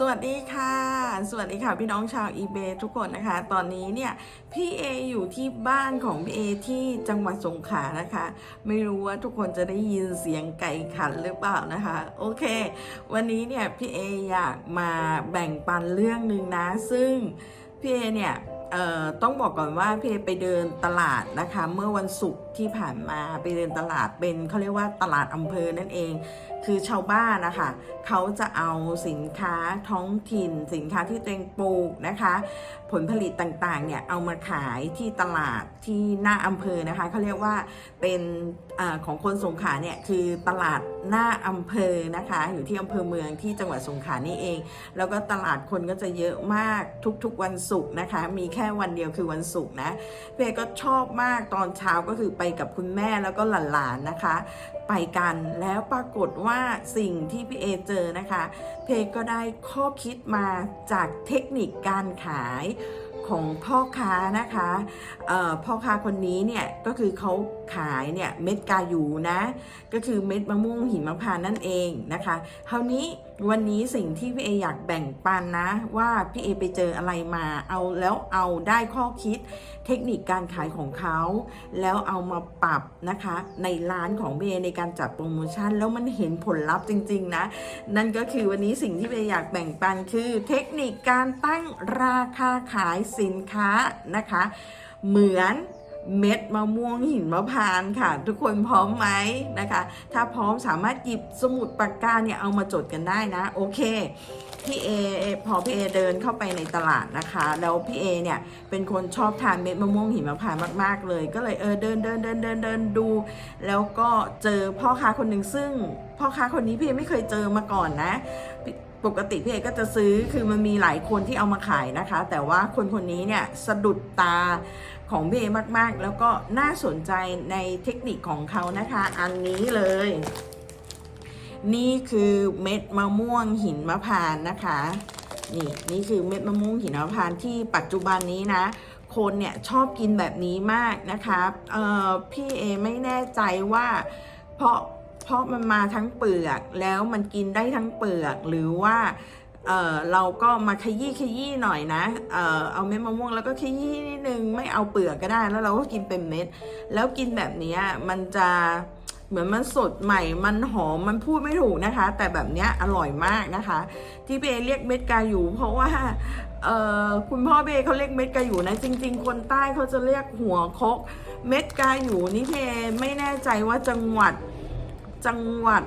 สวัสดีค่ะ สวัสดีค่ะพี่น้องชาวอีเบทุกคนนะคะ ตอนนี้เนี่ยพี่เออยู่ที่บ้านของพี่เอที่จังหวัดสงขลานะคะ ไม่รู้ว่าทุกคนจะได้ยินเสียงไก่ขันหรือเปล่านะคะ โอเค วันนี้เนี่ยพี่เออยากมาแบ่งปันเรื่องหนึ่งนะ ซึ่งพี่เอเนี่ยต้องบอกก่อนว่าพี่เอไปเดินตลาดนะคะ เมื่อวันศุกร์ ที่ผ่านมาไปเดินตลาดเป็นเขาเรียกว่าตลาดอำเภอนั่นเอง คือชาวบ้านนะคะเขาจะเอาสินค้าท้องถิ่น สินค้าที่ตัวเองปลูกนะคะ ผลผลิตต่างๆเนี่ยเอามาขายที่ตลาดที่หน้าอำเภอนะคะเขาเรียกว่าเป็นอของคนสงขลาเนี่ยคือตลาดหน้าอำเภอนะคะอยู่ที่อำเภอเมืองที่จังหวัดสงขลานี่เอง แล้วก็ตลาดคนก็จะเยอะมากทุกๆวันศุกร์นะคะ มีแค่วันเดียวคือวันศุกร์นะเพก็ชอบมากตอนเช้าก็คือไปกับคุณแม่แล้วก็หลานๆนะคะ ไปกันแล้วปรากฏว่าสิ่งที่พี่เอเจอนะคะ เพก็ได้ข้อคิดมาจากเทคนิคการขายของพ่อค้านะคะพ่อค้าคนนี้เนี่ยก็คือเขา ขายเนี่ยเม็ดกายูนะ ก็คือเม็ดมะม่วงหิมพานนั่นเองนะคะคราวนี้วันนี้สิ่งที่พี่เออยากแบ่งปันนะ ว่าพี่เอไปเจออะไรมาเอาแล้วเอาได้ข้อคิดเทคนิคการขายของเขา แล้วเอามาปรับนะคะ ในร้านของเบในการจัดโปรโมชั่น แล้วมันเห็นผลลัพธ์จริง ๆ นะ นั่นก็คือวันนี้สิ่งที่เบอยากแบ่งปันคือ เทคนิคการตั้งราคาขายสินค้านะคะ เหมือน เม็ดมะม่วงหินมะพร้านค่ะ ทุกคนพร้อมไหมนะคะ ถ้าพร้อมสามารถหยิบสมุดปากกาเนี่ยเอามาจดกันได้นะ โอเคพี่เอพอพี่เอเดินเข้าไปในตลาดนะคะ แล้วพี่เอเนี่ยเป็นคนชอบทานเม็ดมะม่วงหิมพานต์มาก ๆ เลย ก็เลยเออเดินเดินเดินเดินเดินดู แล้วก็เจอพ่อค้าคนหนึ่งซึ่ง พ่อค้าคนนี้พี่เอไม่เคยเจอมาก่อนนะปกติพี่เอก็จะซื้อคือมันมีหลายคนที่เอามาขายนะคะ แต่ว่าคนคนนี้เนี่ยสะดุดตา ของพี่เอมากๆ แล้วก็น่าสนใจในเทคนิคของเขานะคะ อันนี้เลย นี่คือเม็ดมะม่วงหินมะพร้านนะคะ นี่นี่คือเม็ดมะม่วงหินมะพร้านที่ปัจจุบันนี้นะ คนเนี่ยชอบกินแบบนี้มากนะคะเอ่อพี่เอไม่แน่ใจว่าเพราะเพราะมันมาทั้งเปลือกแล้วมันกินได้ทั้งเปลือกหรือว่า เออเราก็มาขยี้ขยี้หน่อยนะ เออเอาเม็ดมะม่วงแล้วก็ขยี้นิดนึงไม่เอาเปลือกก็ได้ แล้วเราก็กินเป็นเม็ด แล้วกินแบบนี้มันจะเหมือนมันสดใหม่ มันหอม มันพูดไม่ถูกนะคะ แต่แบบเนี้ยอร่อยมากนะคะ ที่เบเรียกเม็ดกาอยู่ เพราะว่าเออคุณพ่อเบเขาเรียกเม็ดกาอยู่นะ จริง ๆ คนใต้เขาจะเรียกหัวคก เม็ดกาอยู่นี่เพไม่แน่ใจว่าจังหวัดจังหวัด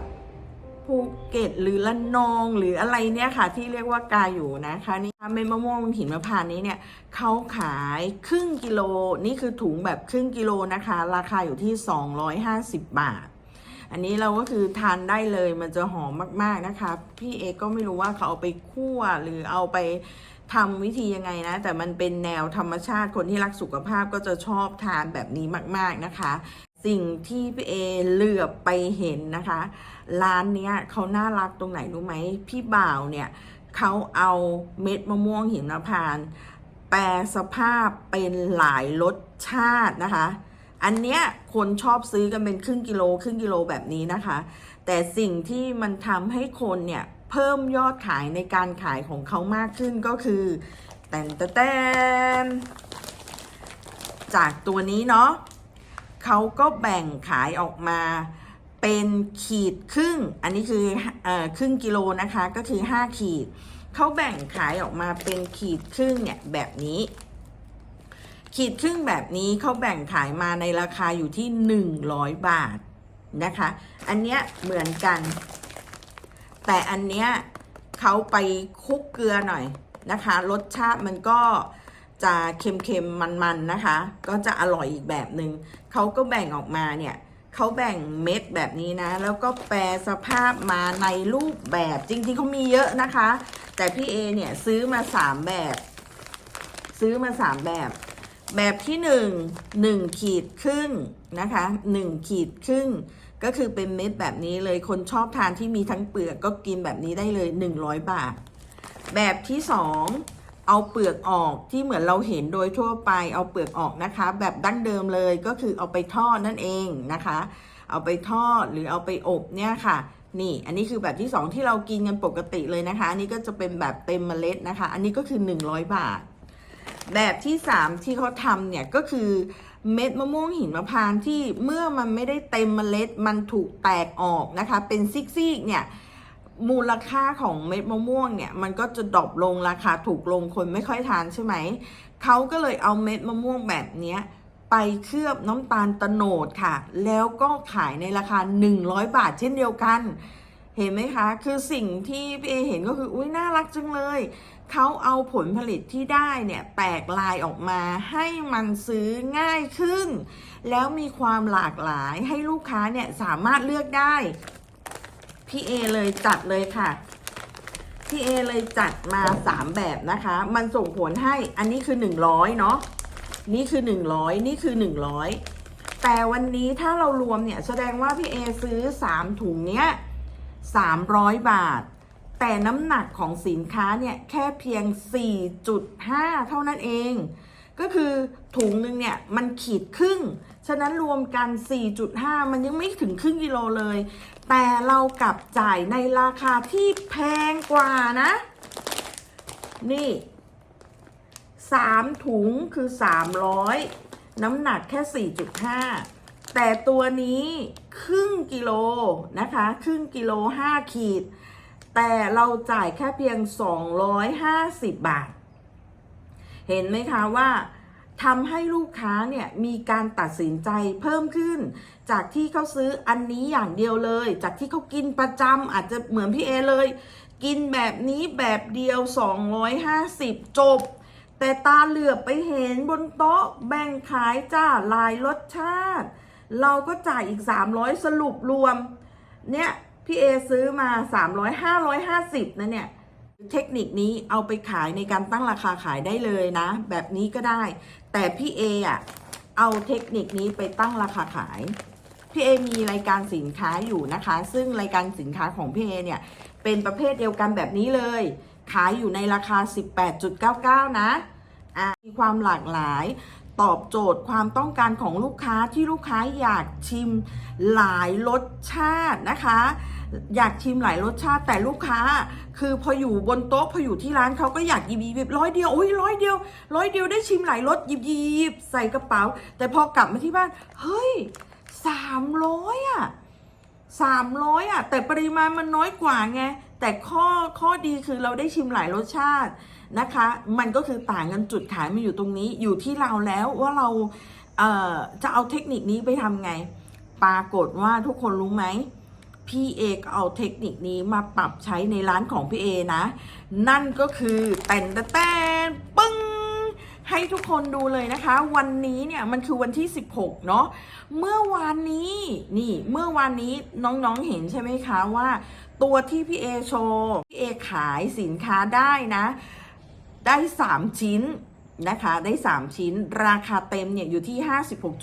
ภูเก็ตหรือละนองหรืออะไรเนี่ยค่ะ ที่เรียกว่ากาอยู่นะคะนี่เม็ดมะม่วงหินมะพร้านต์นี้เนี่ยเขาขายครึ่งกิโลนี่คือถุงแบบครึ่งกิโลนะคะ ราคาอยู่ที่ 250 บาท อันนี้เราก็คือทานได้เลยมันจะหอมมากๆนะคะ พี่เอกก็ไม่รู้ว่าเขาเอาไปคั่วหรือเอาไปทำวิธียังไงนะ แต่มันเป็นแนวธรรมชาติคนที่รักสุขภาพก็จะชอบทานแบบนี้มาก ๆนะคะ สิ่งที่พี่เอเหลือบไปเห็นนะคะ ร้านเนี้ยเขาน่ารักตรงไหนรู้ไหมพี่บ่าวเนี่ยเขาเอาเม็ดมะม่วงหิมพานต์แปลสภาพเป็นหลายรสชาตินะคะ อันเนี้ยคนชอบซื้อกันเป็นครึ่งกิโลครึ่งกิโลแบบนี้นะคะ แต่สิ่งที่มันทำให้คนเนี่ยเพิ่มยอดขายในการขายของเขามากขึ้นก็คือแตนแตนแตนจากตัวนี้เนาะเขาก็แบ่งขายออกมา เป็นขีดครึ่ง อันนี้คืออครึ่งกิโลนะคะก็คือ 5 ขีด เขาแบ่งขายออกมาเป็นขีดครึ่งเนี่ยแบบนี้ ขีดครึ่งแบบนี้เขาแบ่งขายมาในราคาอยู่ที่ 100 บาทนะคะ อันเนี้ยเหมือนกัน แต่อันเนี้ยเขาไปคุกเกลือหน่อยนะคะ รสชาติมันก็จะเค็มๆมันๆนะคะ ก็จะอร่อยอีกแบบหนึง่งเขาก็แบ่งออกมาเนี่ย เขาแบ่งเม็ดแบบนี้นะ แล้วก็แปลสภาพมาในรูปแบบจริงๆเขามีเยอะนะคะ แต่พี่เอเนี่ยซื้อมาสามแบบ ซื้อมาสามแบบ แบบที่หนึ่งหนึ่งขีดครึ่งนะคะหนึ่งขีดครึ่งก็คือเป็นเม็ดแบบนี้เลยคนชอบทานที่มีทั้งเปลือกก็กินแบบนี้ได้เลย 100 บาท แบบที่สอง เอาเปลือกออกที่เหมือนเราเห็นโดยทั่วไปเอาเปลือกออกนะคะ แบบดั้งเดิมเลยก็คือเอาไปทอดนั่นเองนะคะ เอาไปทอดหรือเอาไปอบเนี่ยค่ะนี่ อันนี้คือแบบที่ 2 ที่เรากินกันปกติเลยนะคะ อันนี้ก็จะเป็นแบบเต็มเมล็ดนะคะ อันนี้ก็คือ 100 บาท แบบที่ 3 ที่เขาทำเนี่ยก็คือเม็ดมะม่วงหินมะพร้าวที่เมื่อมันไม่ได้เต็มเมล็ดมันถูกแตกออกนะคะ เป็นซิกๆเนี่ย มูลค่าของเม็ดมะม่วงเนี่ยมันก็จะดรอปลงราคาถูกลงคนไม่ค่อยทานใช่ไหม เขาก็เลยเอาเม็ดมะม่วงแบบนี้ไปเคลือบน้ำตาลตะโนดค่ะ แล้วก็ขายในราคา 100 บาทเช่นเดียวกัน เห็นไหมคะ คือสิ่งที่พี่เอเห็นก็คือ อุ้ยน่ารักจังเลย เขาเอาผลผลิตที่ได้เนี่ยแตกลายออกมาให้มันซื้อง่ายขึ้น แล้วมีความหลากหลายให้ลูกค้าเนี่ยสามารถเลือกได้ พี่เอเลยจัดเลยค่ะ พี่เอเลยจัดมา3แบบนะคะ มันส่งผลให้อันนี้คือ100เนาะนี่คือ100นี่คือ100แต่วันนี้ถ้าเรารวมเนี่ยแสดงว่าพี่เอซื้อ3ถุงเนี้ย300บาท แต่น้ำหนักของสินค้าเนี่ยแค่เพียง 4.5 เท่านั้นเอง ก็คือถุงหนึ่งเนี่ยมันขีดครึ่ง ฉะนั้นรวมกัน 4.5 มันยังไม่ถึงครึ่งกิโลเลย แต่เรากลับจ่ายในราคาที่แพงกว่านะ นี่3ถุงคือ 300 น้ำหนักแค่ 4.5 แต่ตัวนี้ครึ่งกิโลนะคะ ครึ่งกิโล 5 ขีด แต่เราจ่ายแค่เพียง 250 บาท เห็นไหมคะว่าทำให้ลูกค้าเนี่ยมีการตัดสินใจเพิ่มขึ้น จากที่เขาซื้ออันนี้อย่างเดียวเลย จากที่เขากินประจำอาจจะเหมือนพี่เอเลย กินแบบนี้แบบเดียว 250 จบ แต่ตาเหลือบไปเห็นบนโต๊ะแบ่งขายจ้าลายรสชาติ เราก็จ่ายอีก 300 สรุปรวม เนี่ย พี่เอซื้อมา 300 550นะเนี่ย เทคนิคนี้เอาไปขายในการตั้งราคาขายได้เลยนะ แบบนี้ก็ได้ แต่พี่เออะเอาเทคนิคนี้ไปตั้งราคาขาย พี่เอมีรายการสินค้าอยู่นะคะ ซึ่งรายการสินค้าของพี่เอเนี่ยเป็นประเภทเดียวกันแบบนี้เลย ขายอยู่ในราคา 18.99 นะะมีความหลากหลายตอบโจทย์ความต้องการของลูกค้าที่ลูกค้าอยากชิมหลายรสชาตินะคะ อยากชิมหลายรสชาติแต่ลูกค้า คือพออยู่บนโต๊ะพออยู่ที่ร้านเขาก็อยากหยิบหยิบร้อยเดียวโอ้ยร้อยเดียวร้อยเดียวได้ชิมหลายรสหยิบหยิบใส่กระเป๋า แต่พอกลับมาที่บ้านเฮ้ยสามร้อยอะสามร้อยอะ แต่ปริมาณมันน้อยกว่าไงแต่ข้อข้อดีคือเราได้ชิมหลายรสชาตินะคะ มันก็คือต่างกันจุดขายมันอยู่ตรงนี้อยู่ที่เราแล้วว่าเราเจะเอาเทคนิคนี้ไปทำไง ปรากฏว่าทุกคนรู้ไหม พี่เอก็เอาเทคนิคนี้มาปรับใช้ในร้านของพี่เอนะ นั่นก็คือแต่นแต่นปึ้งให้ทุกคนดูเลยนะคะ วันนี้เนี่ยมันคือวันที่ 16 เนาะเมื่อวานนี้นี่เมื่อวานนี้น้องๆเห็นใช่ไหมคะว่า ตัวที่พี่เอโชว์พี่เอขายสินค้าได้นะ ได้ 3 ชิ้นนะคะได้ 3 ชิ้นราคาเต็มเนี่ยอยู่ที่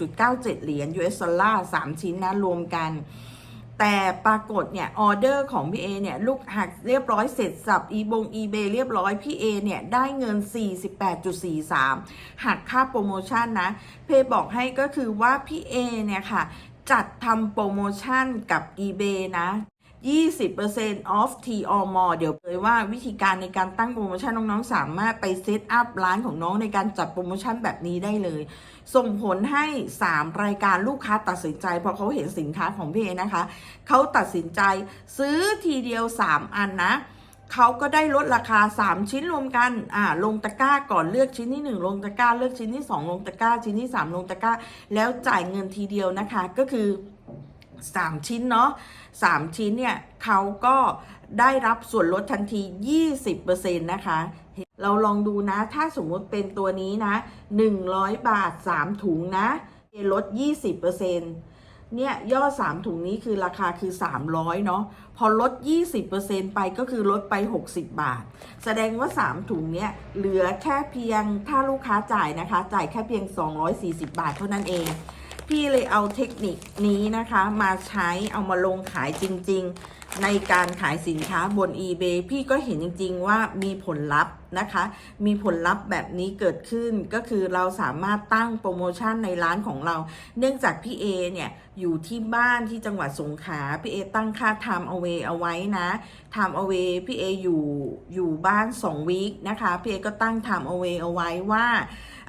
56.97 เหรียญ US ดอลลาร์3ชิ้นนะรวมกัน แต่ปรากฏเนี่ยออเดอร์ของพี่เอเนี่ยลูกหักเรียบร้อยเสร็จสับอีบงอีเบเรียบร้อยพี่เอเนี่ยได้เงิน 48.43 หักค่าโปรโมชั่นนะ เพบอกให้ก็คือว่าพี่เอเนี่ยค่ะ จัดทำโปรโมชั่นกับ eBay นะ 20% off T or more เดี๋ยวเลยว่าวิธีการในการตั้งโปรโมชั่นน้องๆ สามารถไปเซตอัพร้านของน้องในการจัดโปรโมชั่นแบบนี้ได้เลย ส่งผลให้ 3 รายการลูกค้าตัดสินใจเพราะเขาเห็นสินค้าของพี่เอนะคะ เขาตัดสินใจซื้อทีเดียว 3 อันนะเขาก็ได้ลดราคา 3 ชิ้นรวมกัน อ่า ลงตะกร้าก่อนเลือกชิ้นที่ 1 ลงตะกร้า เลือกชิ้นที่ 2 ลงตะกร้า ชิ้นที่ 3 ลงตะกร้า แล้วจ่ายเงินทีเดียวนะคะ ก็คือ 3 ชิ้นเนาะ3 ชิ้นเนี่ยเขาก็ได้รับส่วนลดทันที 20%นะคะ เราลองดูนะ ถ้าสมมติเป็นตัวนี้นะ 100 บาท 3 ถุงนะลด 20%เนี่ยยอด 3 ถุงนี้คือราคาคือ 300 เนาะพอลด 20%ไปก็คือลดไป 60 บาท แสดงว่า 3 ถุงเนี้ยเหลือแค่เพียงถ้าลูกค้าจ่ายนะคะ จ่ายแค่เพียง 240 บาทเท่านั้นเอง พี่เลยเอาเทคนิคนี้นะคะ มาใช้เอามาลงขายจริง ๆ ในการขายสินค้าบน eBay พี่ก็เห็นจริง ๆ ว่ามีผลลัพธ์นะคะ มีผลลัพธ์แบบนี้เกิดขึ้นก็คือเราสามารถตั้งโปรโมชั่นในร้านของเรา เนื่องจากพี่เอเนี่ย อยู่ที่บ้านที่จังหวัดสงขลาพี่เอตั้งค่า time away เอาไว้นะ time away พี่เออยู่อยู่บ้าน 2 วีคนะคะพี่เอก็ตั้ง time away เอาไว้ว่า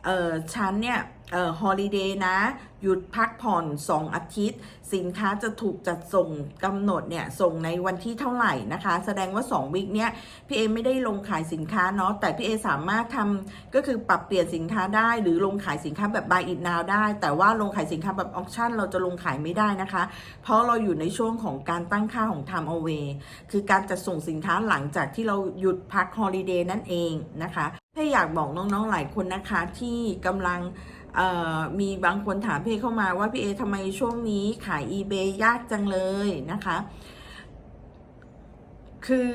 เออฉันเนี่ยเออฮอลิเดย์นะ หยุดพักผ่อน 2 อาทิตย์ สินค้าจะถูกจัดส่งกำหนดเนี่ยส่งในวันที่เท่าไหร่นะคะ แสดงว่า 2 วิกเนี้ยพี่เอไม่ได้ลงขายสินค้าเนาะแต่พี่เอสามารถทำก็คือปรับเปลี่ยนสินค้าได้ หรือลงขายสินค้าแบบ buy it now ได้ แต่ว่าลงขายสินค้าแบบออ t ชั่นเราจะลงขายไม่ได้นะคะ เพราะเราอยู่ในช่วงของการตั้งค่าของ time away คือการจัดส่งสินค้าหลังจากที่เราหยุดพักฮอลิเดย์นั่นเองนะคะพี่อยากบอกน้องๆหลายคนนะคะที่กำลัง มีบางคนถามพี่เอเข้ามาว่าพี่เอทำไมช่วงนี้ขาย eBay ยากจังเลยนะคะ คือ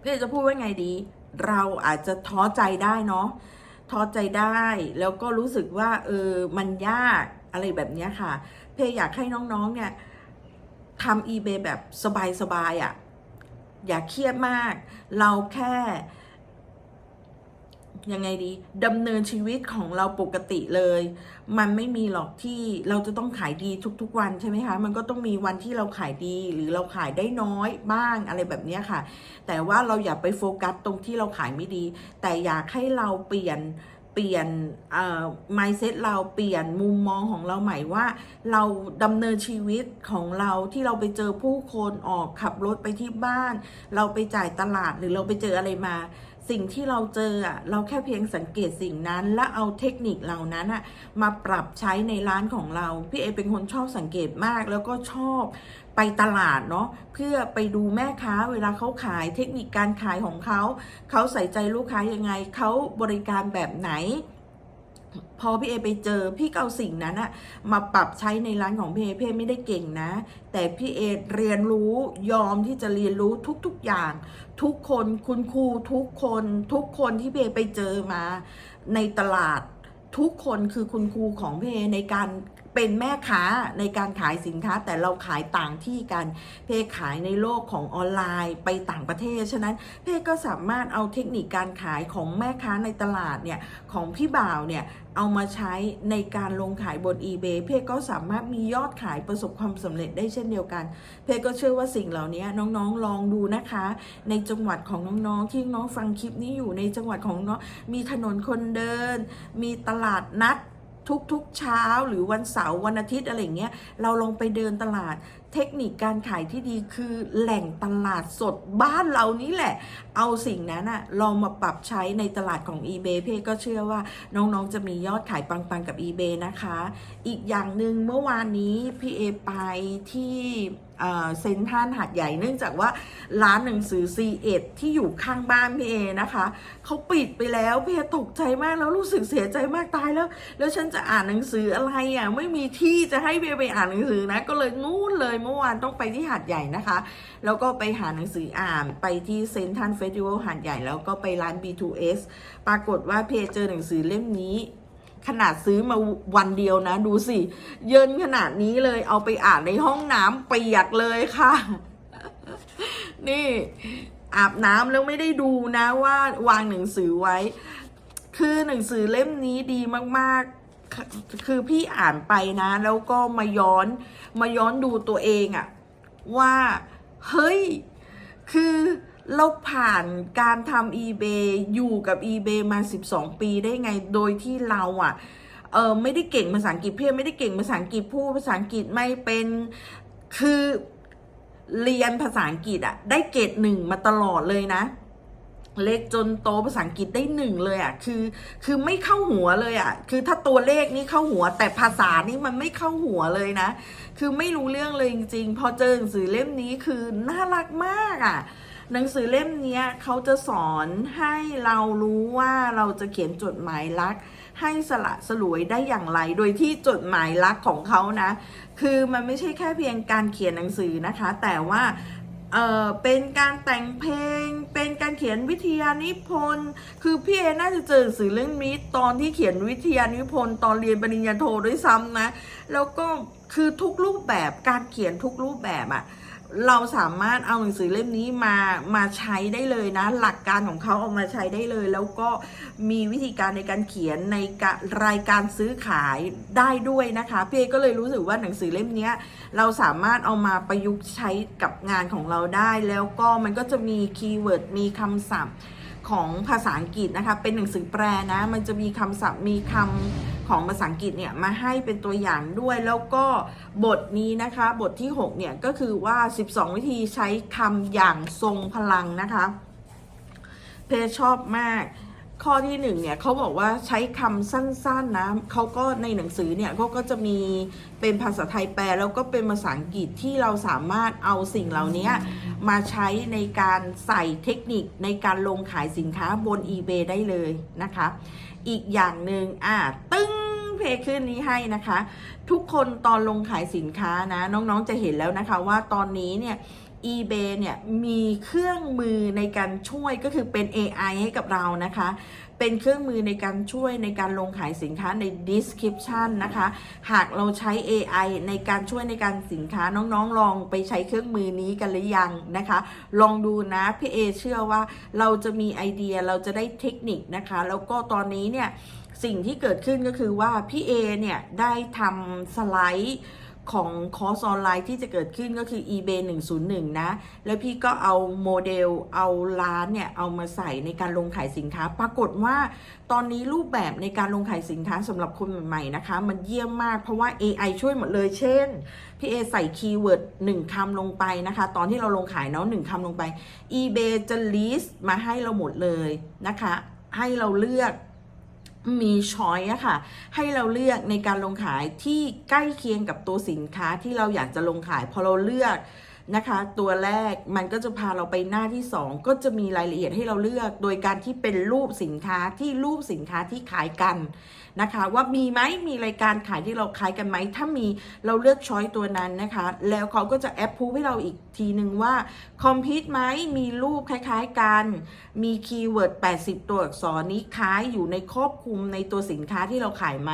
พี่เอจะพูดว่าไงดี เราอาจจะท้อใจได้เนาะท้อใจได้ แล้วก็รู้สึกว่า เออ มันยากอะไรแบบนี้ค่ะพี่เออยากให้น้องๆ เนี่ยทำ eBay แบบสบายๆอะ่ะ อย่าเครียดมาก เราแค่ ยังไงดีดำเนินชีวิตของเราปกติเลย มันไม่มีหรอกที่เราจะต้องขายดีทุกๆวันใช่ไหมคะ มันก็ต้องมีวันที่เราขายดีหรือเราขายได้น้อยบ้างอะไรแบบนี้ค่ะ แต่ว่าเราอย่าไปโฟกัสตรงที่เราขายไม่ดี แต่อยากให้เราเปลี่ยน เปลี่ยนเอ่อ mindset เราเปลี่ยนมุมมองของเราใหม่ว่า เราดำเนินชีวิตของเราที่เราไปเจอผู้คนออกขับรถไปที่บ้าน เราไปจ่ายตลาดหรือเราไปเจออะไรมา สิ่งที่เราเจออะเราแค่เพียงสังเกตสิ่งนั้น และเอาเทคนิคเหล่านั้นอะมาปรับใช้ในร้านของเรา พี่เอเป็นคนชอบสังเกตมากแล้วก็ชอบ ไปตลาดเนาะเพื่อไปดูแม่ค้าเวลาเขาขายเทคนิคการขายของเขา เขาใส่ใจลูกค้ายังไง เขาบริการแบบไหน พอพี่เอไปเจอพี่ก็เอาสิ่งนั้นอะมาปรับใช้ในร้านของพี่เอพี่ไม่ได้เก่งนะ แต่พี่เอเรียนรู้ยอมที่จะเรียนรู้ทุกๆอย่าง ทุกคนคุณครูทุกคนทุกคนที่พี่เอไปเจอมาในตลาดทุกคนคือคุณครูของพี่เอในการ เป็นแม่ค้าในการขายสินค้า แต่เราขายต่างที่กันเพขายในโลกของออนไลน์ไปต่างประเทศฉะนั้นเพก็สามารถเอาเทคนิคการขายของแม่ค้าในตลาดเนี่ยของพี่บ่าวเนี่ยเอามาใช้ในการลงขายบน eBay เพก็สามารถมียอดขายประสบความสำเร็จได้เช่นเดียวกัน เพก็เชื่อว่าสิ่งเหล่านี้น้องๆลองดูนะคะ ในจังหวัดของน้องๆที่น้องฟังคลิปนี้อยู่ในจังหวัดของน้องมีถนนคนเดิน มีตลาดนัด ทุกๆเช้าหรือวันเสาร์วันอาทิตย์อะไรเงี้ยเราลงไปเดินตลาด เทคนิคการขายที่ดีคือแหล่งตลาดสดบ้านเรานี้แหละ เอาสิ่งนั้นอะลองมาปรับใช้ในตลาดของ eBay เพ่ก็เชื่อว่าน้องๆจะมียอดขายปังๆกับ eBay นะคะ อีกอย่างหนึ่งเมื่อวานนี้พี่เอไปที่ เซ็นทรัลหาดใหญ่เนื่องจากว่าร้านหนังสือ C1 ที่อยู่ข้างบ้านพี่เอนะคะเขาปิดไปแล้วพี่เอตกใจมากแล้วรู้สึกเสียใจมากตายแล้ว แล้วฉันจะอ่านหนังสืออะไรอะไม่มีที่จะให้เบียไปอ่านหนังสือนะ ก็เลยนู่นเลยเมื่อวานต้องไปที่หาดใหญ่นะคะ แล้วก็ไปหาหนังสืออ่านไปที่เซนทันเฟสติวัลหาดใหญ่แล้วก็ไปร้าน B2S ปรากฏว่าเพเจอหนังสือเล่มนี้ ขนาดซื้อมาวันเดียวนะ ดูสิ เยินขนาดนี้เลยเอาไปอ่านในห้องน้ำเปียกเลยค่ะ นี่อาบน้ำแล้วไม่ได้ดูนะว่าวางหนังสือไว้ คือหนังสือเล่มนี้ดีมากๆ คือคือพี่อ่านไปนะ แล้วก็มาย้อนมาย้อนดูตัวเองอะว่า เฮ้ย คือ เราผ่านการทำ eBay อยู่กับ eBay มา 12 ปีได้ไงโดยที่เราอะเออไม่ได้เก่งภาษาอังกฤษเพื่อนไม่ได้เก่งภาษาอังกฤษพูดภาษาอังกฤษไม่เป็นคือเรียนภาษาอังกฤษอะได้เกรดหนึ่งมาตลอดเลยนะ เล็กจนโตภาษาอังกฤษได้หนึ่งเลยอะคือ คือไม่เข้าหัวเลยอะคือถ้าตัวเลขนี่เข้าหัว แต่ภาษานี่มันไม่เข้าหัวเลยนะ คือไม่รู้เรื่องเลยจริงๆ พอเจอหนังสือเล่มนี้คือน่ารักมากอะ หนังสือเล่มนี้เขาจะสอนให้เรารู้ว่าเราจะเขียนจดหมายรัก ให้สละสลวยได้อย่างไร โดยที่จดหมายรักของเขานะ คือมันไม่ใช่แค่เพียงการเขียนหนังสือนะคะ แต่ว่าเออเป็นการแต่งเพลง เป็นการเขียนวิทยานิพนธ์ คือพี่เอน่าจะเจอหนังสือเรื่องนี้ตอนที่เขียนวิทยานิพนธ์ตอนเรียนปริญญาโทด้วยซ้ำนะ แล้วก็คือทุกรูปแบบการเขียนทุกรูปแบบอะ เราสามารถเอาหนังสือเล่มนี้มามาใช้ได้เลยนะ หลักการของเขาเอามาใช้ได้เลย แล้วก็มีวิธีการในการเขียนในรายการซื้อขายได้ด้วยนะคะพี่เอก็เลยรู้สึกว่าหนังสือเล่มนี้เราสามารถเอามาประยุกต์ใช้กับงานของเราได้ แล้วก็มันก็จะมีคีย์เวิร์ดมีคำศัพท์ของภาษาอังกฤษนะคะ เป็นหนังสือแปลนะ มันจะมีคำศัพท์มีคำ ของภาษาอังกฤษเนี่ยมาให้เป็นตัวอย่างด้วยแล้วก็บทนี้นะคะบทที่ 6 เนี่ย ก็คือว่า 12 วิธีใช้คำอย่างทรงพลังนะคะ เพชอบมากข้อที่หนึ่งเนี่ยเขาบอกว่าใช้คำสั้นๆนะเขาก็ในหนังสือเนี่ยเขาก็จะมีเป็นภาษาไทยแปลแล้วก็เป็นภาษาอังกฤษที่เราสามารถเอาสิ่งเหล่านี้มาใช้ในการใส่เทคนิคในการลงขายสินค้าบน eBay ได้เลยนะคะ อีกอย่างหนึ่งอะตึ้ง เพจขึ้นนี้ให้นะคะ ทุกคนตอนลงขายสินค้านะ น้องๆจะเห็นแล้วนะคะว่าตอนนี้เนี่ย eBay เนี่ยมีเครื่องมือในการช่วยก็คือเป็น AI ให้กับเรานะคะ เป็นเครื่องมือในการช่วยในการลงขายสินค้าใน description นะคะ หากเราใช้ AI ในการช่วยในการสินค้าน้องๆ ลองไปใช้เครื่องมือนี้กันหรือยังนะคะ ลองดูนะพี่เอเชื่อว่าเราจะมีไอเดียเราจะได้เทคนิคนะคะ แล้วก็ตอนนี้เนี่ย สิ่งที่เกิดขึ้นก็คือว่าพี่เอเนี่ยได้ทำสไลด์ของคอร์สออนไลน์ที่จะเกิดขึ้นก็คือ eBay 101 นะ แล้วพี่ก็เอาโมเดลเอาร้านเนี่ย เอามาใส่ในการลงขายสินค้า ปรากฏว่าตอนนี้รูปแบบในการลงขายสินค้าสำหรับคนใหม่ๆนะคะ มันเยี่ยมมากเพราะว่า AI ช่วยหมดเลย เช่น พี่เอใส่คีย์เวิร์ดหนึ่งคำลงไปนะคะ ตอนที่เราลงขายเนาะหนึ่งคำลงไป eBay จะ list มาให้เราหมดเลยนะคะ ให้เราเลือก มีช้อยอะค่ะ ให้เราเลือกในการลงขายที่ใกล้เคียงกับตัวสินค้าที่เราอยากจะลงขายพอเราเลือกนะคะ ตัวแรกมันก็จะพาเราไปหน้าที่ 2 ก็จะมีรายละเอียดให้เราเลือก โดยการที่เป็นรูปสินค้าที่รูปสินค้าที่ขายกัน นะคะ ว่ามีไหมมีรายการขายที่เราขายกันไหมถ้ามีเราเลือกช้อยตัวนั้นนะคะ แล้วเขาก็จะแอปพูให้เราอีกทีหนึ่งว่าคอมพิวต์ไหมมีรูปคล้ายๆกัน มีคีย์เวิร์ด80 ตัวอักษรนี้คล้ายอยู่ในครอบคลุมในตัวสินค้าที่เราขายไหม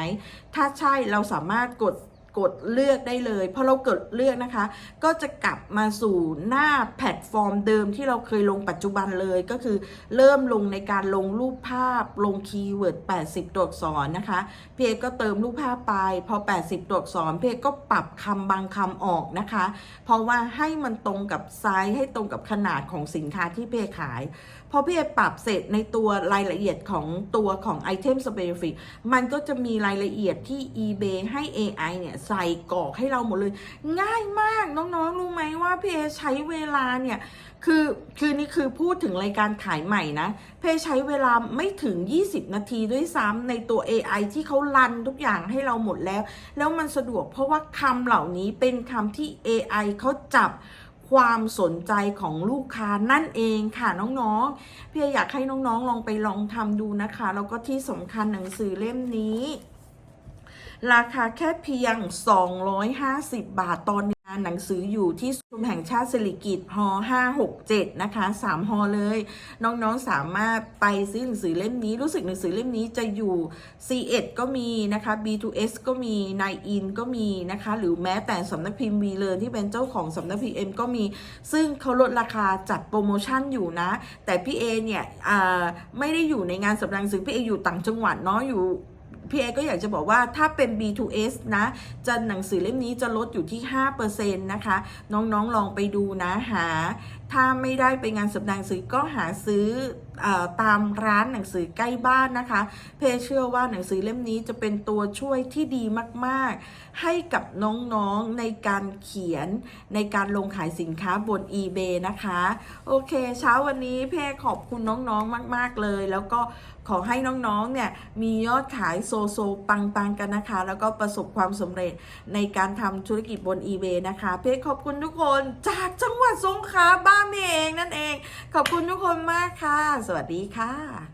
ถ้าใช่เราสามารถกด กดเลือกได้เลยพอเรากดเลือกนะคะ ก็จะกลับมาสู่หน้าแพลตฟอร์มเดิมที่เราเคยลงปัจจุบันเลยก็คือ เริ่มลงในการลงรูปภาพลงคีย์เวิร์ด 80 ตัวอักษรนะคะเพจก็เติมรูปภาพไป พอ 80 ตัวอักษรเพจก็ปรับคำบางคำออกนะคะ เพราะว่าให้มันตรงกับไซส์ให้ตรงกับขนาดของสินค้าที่เพจขาย พอพี่เอปรับเสร็จในตัวรายละเอียดของตัวของ Item Specific มันก็จะมีรายละเอียดที่ eBay ให้ AI เนี่ย ใส่กรอกให้เราหมดเลย ง่ายมากน้องๆ รู้ไหมว่าพี่เอใช้เวลาเนี่ย คือคือนี่คือพูดถึงรายการขายใหม่นะ เพใช้เวลาไม่ถึง 20 นาทีด้วยซ้ำในตัว AI ที่เขารันทุกอย่างให้เราหมดแล้ว แล้วมันสะดวกเพราะว่าคำเหล่านี้เป็นคำที่ AI เขาจับ ความสนใจของลูกค้านั่นเองค่ะน้องๆพี่อยากให้น้องๆลองไปลองทำดูนะคะ แล้วก็ที่สำคัญหนังสือเล่มนี้ ราคาแค่เพียง 250 บาทตอนนี้ หนังสืออยู่ที่ศูนย์แห่งชาติสิริกิติ์ฮ567 นะคะ 3 ฮอเลย น้องๆ สามารถไปซื้อหนังสือเล่มนี้ รู้สึกหนังสือเล่มนี้จะอยู่ C1 ก็มีนะคะ B2S ก็มี9 in ก็มีนะคะ หรือแม้แต่สำนักพิมพ์ V เลยที่เป็นเจ้าของสำนักพิมพ์ M ก็มี ซึ่งเขาลดราคาจัดโปรโมชั่นอยู่นะ แต่พี่เอเนี่ยไม่ได้อยู่ในงานสำนักหนังสือพี่เออยู่ต่างจังหวัดเนาะอยู่ พี่เอก็อยากจะบอกว่าถ้าเป็น B2S นะจะหนังสือเล่มนี้จะลดอยู่ที่ 5%นะคะ น้องๆลองไปดูนะหา ถ้าไม่ได้ไปงานสัปดาห์หนังสือก็หาซื้ออตามร้านหนังสือใกล้บ้านนะคะ เพเชื่อว่าหนังสือเล่มนี้จะเป็นตัวช่วยที่ดีมากๆ ให้กับน้องๆในการเขียนในการลงขายสินค้าบน eBay นะคะ โอเค เช้าวันนี้เพขอบคุณน้องๆมาก ๆเลยแล้วก็ ขอให้น้องๆ เนี่ยมียอดขายโซโซปังๆ กันนะคะ แล้วก็ประสบความสำเร็จในการทำธุรกิจบน eBay นะคะ เพขอบคุณทุกคนจากจังหวัดสงขลาบ้านเองนั่นเอง ขอบคุณทุกคนมากค่ะ สวัสดีค่ะ